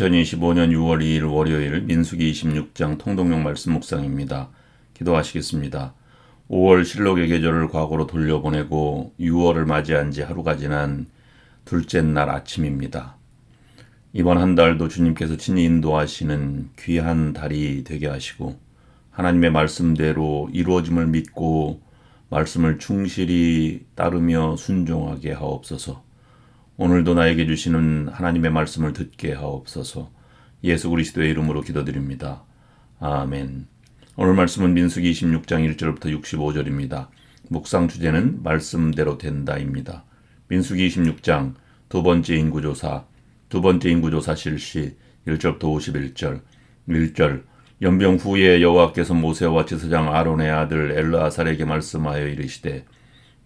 2025년 6월 2일 월요일 민수기 26장 통독용 말씀 묵상입니다. 기도하시겠습니다. 5월 실록의 계절을 과거로 돌려보내고 6월을 맞이한 지 하루가 지난 둘째 날 아침입니다. 이번 한 달도 주님께서 친히 인도하시는 귀한 달이 되게 하시고 하나님의 말씀대로 이루어짐을 믿고 말씀을 충실히 따르며 순종하게 하옵소서. 오늘도 나에게 주시는 하나님의 말씀을 듣게 하옵소서. 예수 그리스도의 이름으로 기도드립니다. 아멘. 오늘 말씀은 민수기 26장 1절부터 65절입니다. 묵상 주제는 말씀대로 된다입니다. 민수기 26장 두 번째 인구조사, 두 번째 인구조사 실시 1절부터 51절, 1절 연병 후에 여호와께서 모세와 제사장 아론의 아들 엘르아살에게 말씀하여 이르시되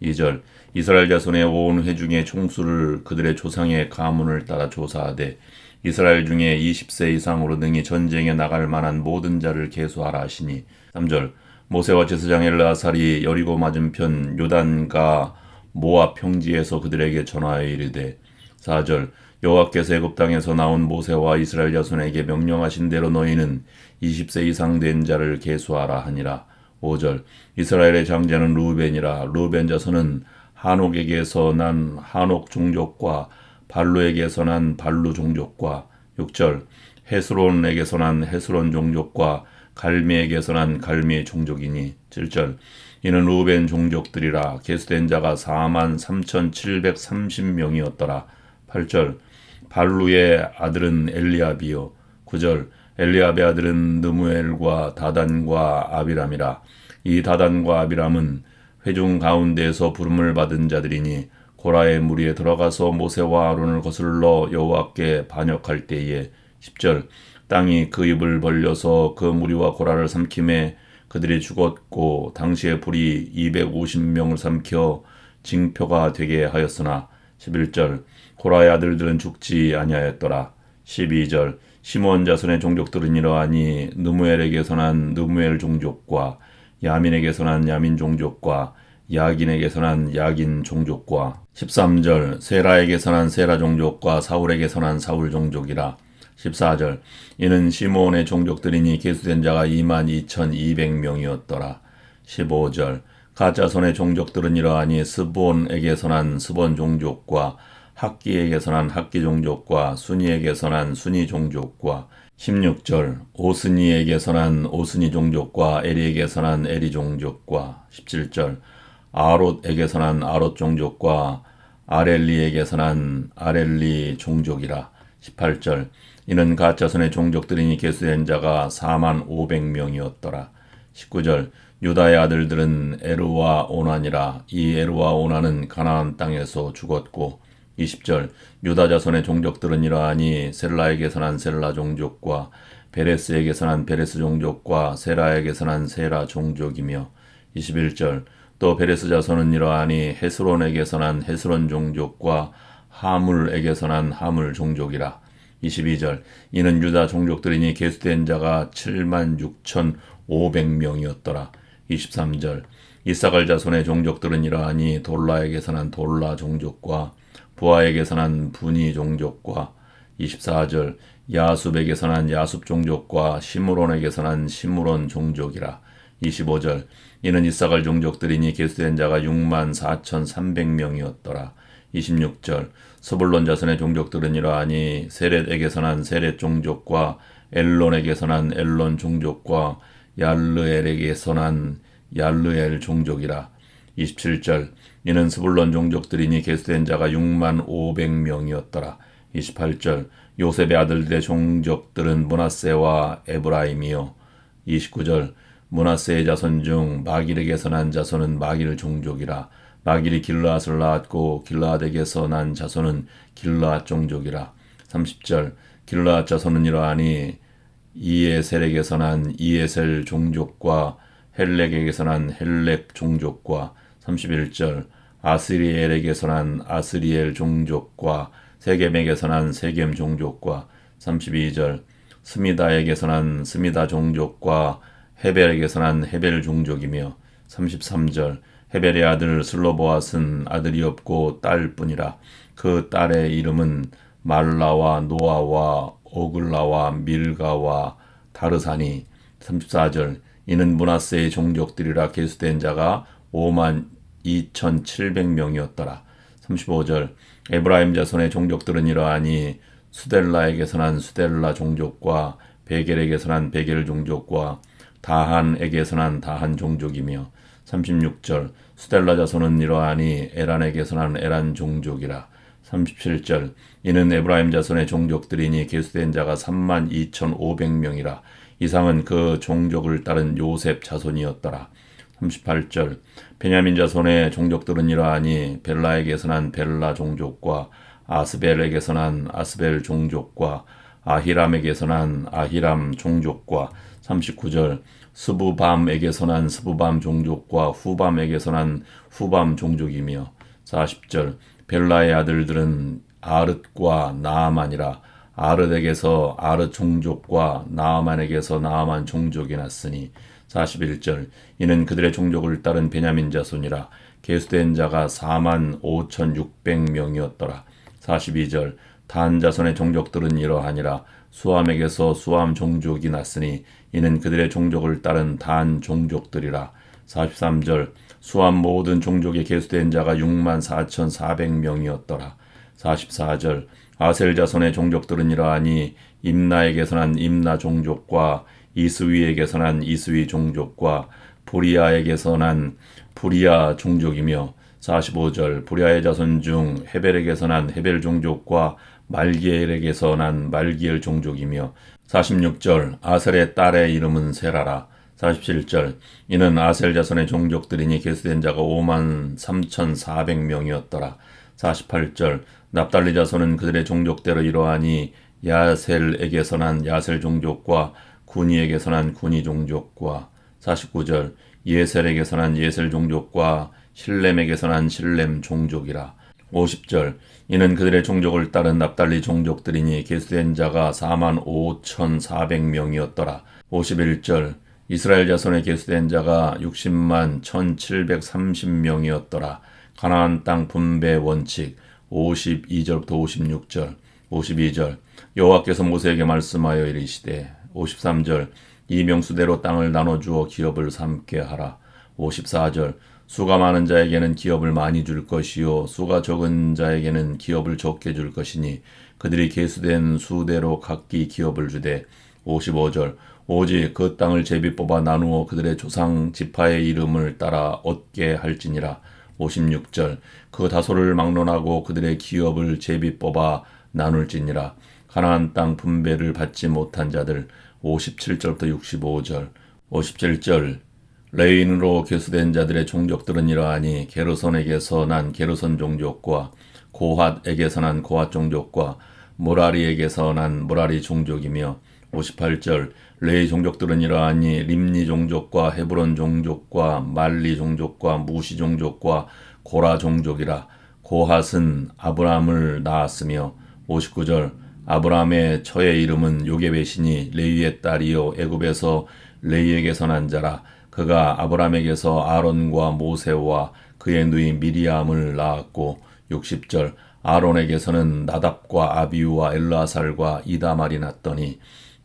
2절 이스라엘 자손의 온 회중의 총수를 그들의 조상의 가문을 따라 조사하되 이스라엘 중에 20세 이상으로 능히 전쟁에 나갈 만한 모든 자를 계수하라 하시니. 3절 모세와 제사장 엘르아살이 여리고 맞은편 요단과 모압 평지에서 그들에게 전하여 이르되 4절 여호와께서 애굽 땅에서 나온 모세와 이스라엘 자손에게 명령하신 대로 너희는 20세 이상 된 자를 계수하라 하니라 5절. 이스라엘의 장자는 루벤이라. 루벤 자손은 한옥에게서 난 한옥 종족과 발루에게서 난 발루 종족과. 6절. 헤스론에게서 난 헤스론 종족과 갈미에게서 난 갈미 종족이니. 7절. 이는 루벤 종족들이라. 계수된 자가 4만 3,730명이었더라. 8절. 발루의 아들은 엘리압이요. 9절 엘리압의 아들은 느무엘과 다단과 아비람이라. 이 다단과 아비람은 회중 가운데에서 부름을 받은 자들이니 고라의 무리에 들어가서 모세와 아론을 거슬러 여호와께 반역할 때에 10절 땅이 그 입을 벌려서 그 무리와 고라를 삼킴에 그들이 죽었고 당시에 불이 250명을 삼켜 징표가 되게 하였으나 11절 고라의 아들들은 죽지 아니하였더라. 12절 시몬 자손의 종족들은 이러하니 느무엘에게서 난 느무엘 종족과 야민에게서 난 야민 종족과 야긴에게서 난 야긴 종족과 13절 세라에게서 난 세라 종족과 사울에게서 난 사울 종족이라. 14절 이는 시몬의 종족들이니 계수된 자가 2만 2,200명이었더라. 15절 가짜손의 종족들은 이러하니 스본에게서 난 스본 종족과 학기에게서 난 학기 종족과 순이에게서 난 순이 종족과 16절 오스니에게서 난 오스니 종족과 에리에게서 난 에리 종족과 17절 아롯에게서 난 아롯 종족과 아렐리에게서 난 아렐리 종족이라. 18절 이는 가짜선의 종족들이니 계수된 자가 4만 500명이었더라. 19절 유다의 아들들은 에르와 오난이라. 이 에르와 오난은 가나안 땅에서 죽었고 20절 유다 자손의 종족들은 이러하니 셀라에게서 난 셀라 종족과 베레스에게서 난 베레스 종족과 세라에게서 난 세라 종족이며 21절 또 베레스 자손은 이러하니 헤스론에게서 난 헤스론 종족과 하물에게서 난 하물 종족이라. 22절 이는 유다 종족들이니 계수된 자가 7만 6천5백명이었더라. 23절 이사갈 자손의 종족들은 이러하니 돌라에게서 난 돌라 종족과 부하에게서 난 분이 종족과 24절 야숲에게서 난 야숲 종족과 시므론에게서 난 시므론 종족이라. 25절 이는 이사갈 종족들이니 계수된 자가 6만 4천3백명이었더라. 26절 서불론 자손의 종족들은 이러하니 세렛에게서 난 세렛 종족과 엘론에게서 난 엘론 종족과 얄르엘에게서 난 얄르엘 종족이라. 27절 이는 스불론 종족들이니 계수된 자가 6만 500명이었더라. 28절 요셉의 아들들의 종족들은 문하세와 에브라임이요. 29절 문하세의 자손 중 마길에게서 난 자손은 마길 종족이라. 마길이 길라앗을 낳았고 길라앗에게서 난 자손은 길라앗 종족이라. 30절 길라앗 자손은 이러하니 이에셀에게서 난 이에셀 종족과 헬렉에게서 난 헬렉 종족과 31절 아스리엘에게서 난 아스리엘 종족과 세겜에게서 난 세겜 종족과 32절 스미다에게서 난 스미다 종족과 헤벨에게서 난 헤벨 종족이며 33절 헤벨의 아들 슬로보앗은 아들이 없고 딸뿐이라. 그 딸의 이름은 말라와 노아와 오글라와 밀가와 다르사니. 34절 이는 문하세의 종족들이라 계수된 자가 5만 2,700명이었더라. 35절 에브라임 자손의 종족들은 이러하니 수델라에게서 난 수델라 종족과 베겔에게서 난 베겔 종족과 다한에게서 난 다한 종족이며 36절 수델라 자손은 이러하니 에란에게서 난 에란 종족이라 37절. 이는 에브라임 자손의 종족들이니 계수된 자가 3만 2,500명이라. 이상은 그 종족을 따른 요셉 자손이었더라. 38절. 베냐민 자손의 종족들은 이러하니 벨라에게서 난 벨라 종족과 아스벨에게서 난 아스벨 종족과 아히람에게서 난 아히람 종족과 39절. 스부밤에게서 난 스부밤 종족과 후밤에게서 난 후밤 종족이며 40절 벨라의 아들들은 아르과 나아만이라 아르에게서 아르 종족과 나아만에게서 나아만 종족이 났으니 41절 이는 그들의 종족을 따른 베냐민 자손이라 계수된 자가 4만 5,600명이었더라. 42절 단 자손의 종족들은 이러하니라. 수함에게서 수함 종족이 났으니 이는 그들의 종족을 따른 단 종족들이라. 43절 수함 모든 종족에 계수된 자가 6만 4,400명이었더라. 44절 아셀 자손의 종족들은 이러하니 임나에게서 난 임나 종족과 이스위에게서 난 이스위 종족과 부리아에게서 난 부리아 종족이며 45절 부리아의 자손 중 헤벨에게서 난 헤벨 종족과 말기엘에게서 난 말기엘 종족이며 46절 아셀의 딸의 이름은 세라라 47절. 이는 아셀 자손의 종족들이니 계수된 자가 5만 3,400명이었더라. 48절. 납달리 자손은 그들의 종족대로 이러하니 야셀에게서 난 야셀 종족과 군이에게서 난 군이 종족과 49절. 예셀에게서 난 예셀 종족과 실렘에게서 난 실렘 종족이라. 50절. 이는 그들의 종족을 따른 납달리 종족들이니 계수된 자가 4만 5,400명이었더라. 51절 이스라엘 자손의 계수된 자가 60만 1,730명이었더라. 가나안 땅 분배 원칙 52절부터 56절 52절. 여호와께서 모세에게 말씀하여 이르시되 53절 이 명수대로 땅을 나눠 주어 기업을 삼게 하라. 54절 수가 많은 자에게는 기업을 많이 줄 것이요 수가 적은 자에게는 기업을 적게 줄 것이니 그들이 계수된 수대로 각기 기업을 주되 55절. 오직 그 땅을 제비 뽑아 나누어 그들의 조상 지파의 이름을 따라 얻게 할지니라. 56절. 그 다소를 막론하고 그들의 기업을 제비 뽑아 나눌지니라. 가나안 땅 분배를 받지 못한 자들. 57절부터 65절. 57절. 레인으로 계수된 자들의 종족들은 이러하니 게르손에게서 난 게르손 종족과 고핫에게서 난 고핫 종족과 모라리에게서 난 모라리 종족이며 58절 레이 종족들은 이러하니 림니 종족과 헤브론 종족과 말리 종족과 무시 종족과 고라 종족이라. 고핫은 아브람을 낳았으며 59절 아브람의 처의 이름은 요게벳이니 레위의 딸이요 애굽에서 레이에게서 난 자라. 그가 아브람에게서 아론과 모세와 그의 누이 미리암을 낳았고 60절 아론에게서는 나답과 아비우와 엘라살과 이다말이 났더니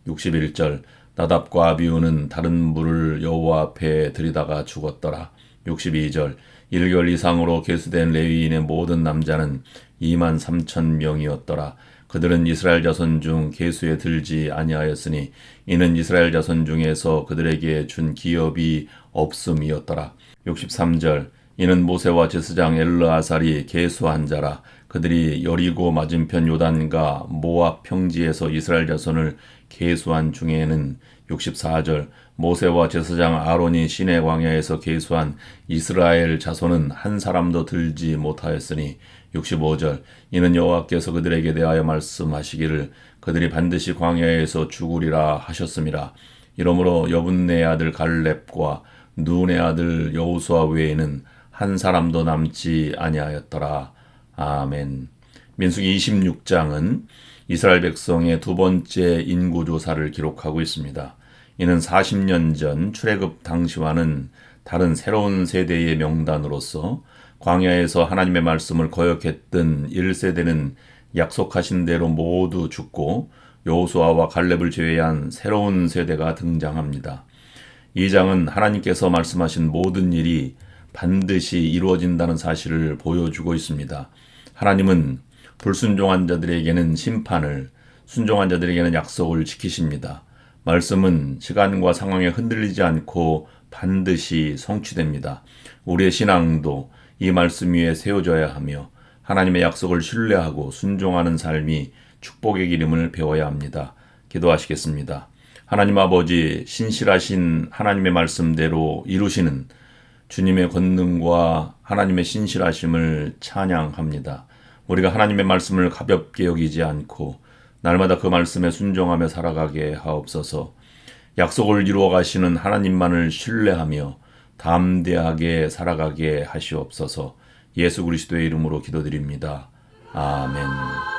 61절 나답과 아비우는 다른 물을 여호와 앞에 들이다가 죽었더라. 62절 일결 이상으로 계수된 레위인의 모든 남자는 2만 3천 명이었더라. 그들은 이스라엘 자손 중 계수에 들지 아니하였으니 이는 이스라엘 자손 중에서 그들에게 준 기업이 없음이었더라. 63절 이는 모세와 제스장 엘르아살이 계수한 자라 그들이 여리고 맞은편 요단과 모압 평지에서 이스라엘 자손을 계수한 중에는 64절 모세와 제사장 아론이 시내 광야에서 계수한 이스라엘 자손은 한 사람도 들지 못하였으니 65절 이는 여호와께서 그들에게 대하여 말씀하시기를 그들이 반드시 광야에서 죽으리라 하셨습니다. 이러므로 여분네 아들 갈렙과 눈의 아들 여우수아 외에는 한 사람도 남지 아니하였더라. 아멘. 민수기 26장은 이스라엘 백성의 두 번째 인구 조사를 기록하고 있습니다. 이는 40년 전 출애굽 당시와는 다른 새로운 세대의 명단으로서 광야에서 하나님의 말씀을 거역했던 1세대는 약속하신 대로 모두 죽고 여호수아와 갈렙을 제외한 새로운 세대가 등장합니다. 이 장은 하나님께서 말씀하신 모든 일이 반드시 이루어진다는 사실을 보여주고 있습니다. 하나님은 불순종한 자들에게는 심판을, 순종한 자들에게는 약속을 지키십니다. 말씀은 시간과 상황에 흔들리지 않고 반드시 성취됩니다. 우리의 신앙도 이 말씀 위에 세워져야 하며 하나님의 약속을 신뢰하고 순종하는 삶이 축복의 기름을 배워야 합니다. 기도하시겠습니다. 하나님 아버지 신실하신 하나님의 말씀대로 이루시는 주님의 권능과 하나님의 신실하심을 찬양합니다. 우리가 하나님의 말씀을 가볍게 여기지 않고 날마다 그 말씀에 순종하며 살아가게 하옵소서. 약속을 이루어 가시는 하나님만을 신뢰하며 담대하게 살아가게 하시옵소서. 예수 그리스도의 이름으로 기도드립니다. 아멘.